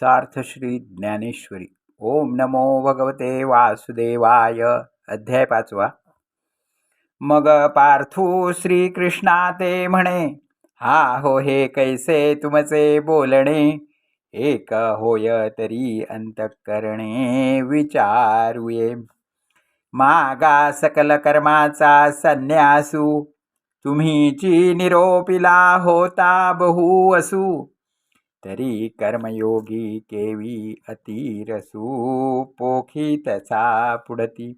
सार्थ श्री ज्ञानेश्वरी. ओम नमो भगवते वासुदेवाय. अध्याय पाचवा. मग पार्थू श्रीकृष्णा ते म्हणे हा हो हे कैसे तुमचे बोलणे? एक होय तरी अंतःकरणे विचारुये. मागा सकल कर्माचा संन्यासू तुम्हीची निरोपिला होता बहु असू तरी कर्मयोगी केवी अतिरसू पोखी तसा पुढती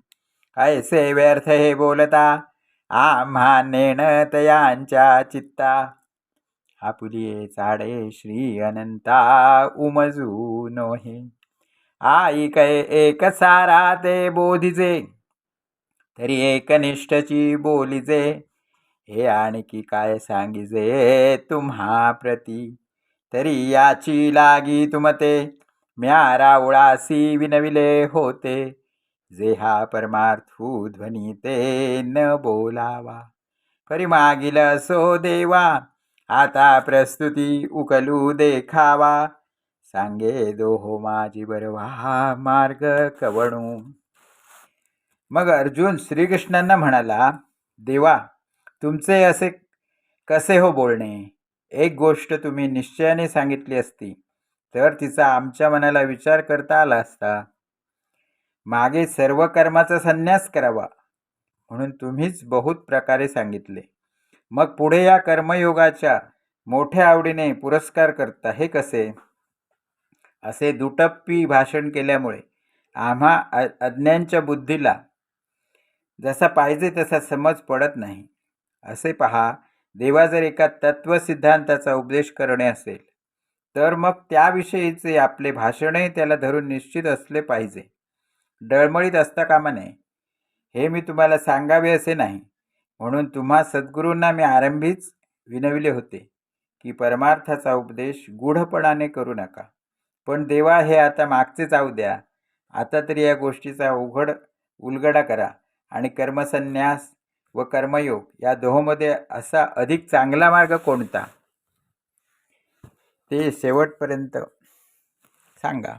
ऐसे व्यर्थ हे बोलता आम्हा नेण तयांच्या चित्ता. आपुलिये चाडे श्री अनंता उमजू नोहे. आई कै एक सारा ते बोधिजे तरी एकनिष्ठची बोलिजे. हे आणखी काय सांगिजे तुम्हा प्रती? तरी याची लागी तुमते. म्या रावळासी विनविले होते. जे हा परमार्थू ध्वनी ते न बोलावा. परी मागील सो देवा आता प्रस्तुती उकलू देखावा. सांगे दोहो माझी बरवा मार्ग कवणू मग अर्जुन श्रीकृष्णांना म्हणाला देवा तुमचे असे कसे हो बोलणे? एक गोष्ट तुम्ही निश्चयाने सांगितली असती तर तिचा आमच्या मनाला विचार करता आला असता. मागे सर्व कर्माचा संन्यास करावा म्हणून तुम्हीच बहुत प्रकारे सांगितले. मग पुढे या कर्मयोगाच्या मोठ्या आवडीने पुरस्कार करता हे कसे? असे दुटप्पी भाषण केल्यामुळे आम्हा अ अज्ञांच्या बुद्धीला जसा पाहिजे तसा समज पडत नाही. असे पहा देवा जर एका तत्वसिद्धांताचा उपदेश करणे असेल तर मग त्याविषयीचे आपले भाषणही त्याला धरून निश्चित असले पाहिजे. डळमळीत असता कामा नये. हे मी तुम्हाला सांगावे असे नाही. म्हणून तुम्हा सद्गुरूंना मी आरंभीच विनविले होते की परमार्थाचा उपदेश गूढपणाने करू नका. पण देवा हे आता मागचे जाऊ द्या. आता तरी या गोष्टीचा उघड उलगडा करा आणि कर्मसन्यास व कर्मयोग या दोहोमध्ये असा अधिक चांगला मार्ग कोणता? ते शेवटपर्यंत सांगा.